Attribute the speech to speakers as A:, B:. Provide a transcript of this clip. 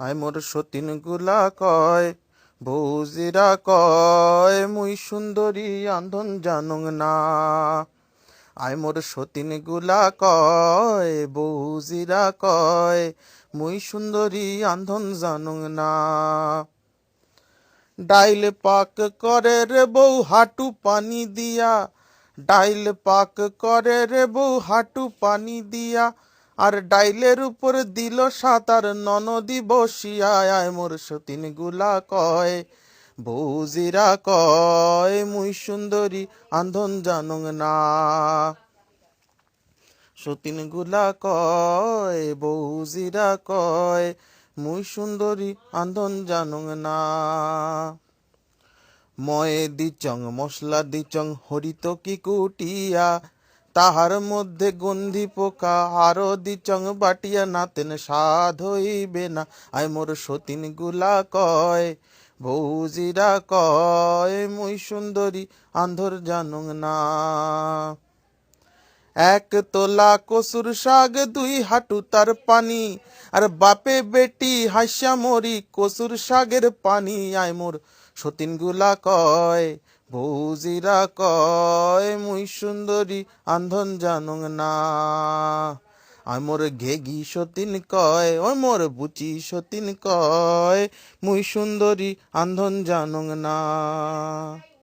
A: আয় মোর সতীনগুলা কয়, বৌজিরা কয়, মুই সুন্দরী আন্ধন জানুং না। আয় মোর সতীনগুলা কয়, বৌজিরা কয়, মুই সুন্দরী আন্ধন জানুং না। ডাইল পাক করে রে বউ হাটু পানি দিয়া, ডাইল পাক করে রে বউ হাটু পানি দিয়া আর ডাইলের উপর দিল সাতার, ননদি বসিয়া আয় মোর সতীনগুলা কয়। বৌজিরা কয়, মুই সুন্দরী আন্ধন জানুং না। সতীনগুলা কয়, বৌজিরা কয়, মুই সুন্দরী আন্ধন জানুং না। ময়ে দিচং, মশলা দিচং, হরিত কি কুটিয়া তাহার মধ্যে গন্ধি পোকা আরও দিচং বাটিয়া নাতেন সাধ হইবে না। আয় মোর সতীনগুলা কয় বৌজিরা কয়, মুই সুন্দরী আন্ধর জানুং না। এক তোলা কসুর শাক দুই হাঁটু তার পানি, আর বাপে বেটি হাসা মরি কসুর শাকের পানি। আয় মোর সতীনগুলা কয় বৌজিরা কয়, মুই সুন্দরী আন্ধন জানুং না। আয় মোর ঘেগি সতীন কয়, ওই মোর বুচি সতীন কয়, মুই সুন্দরী আন্ধন জানুং না।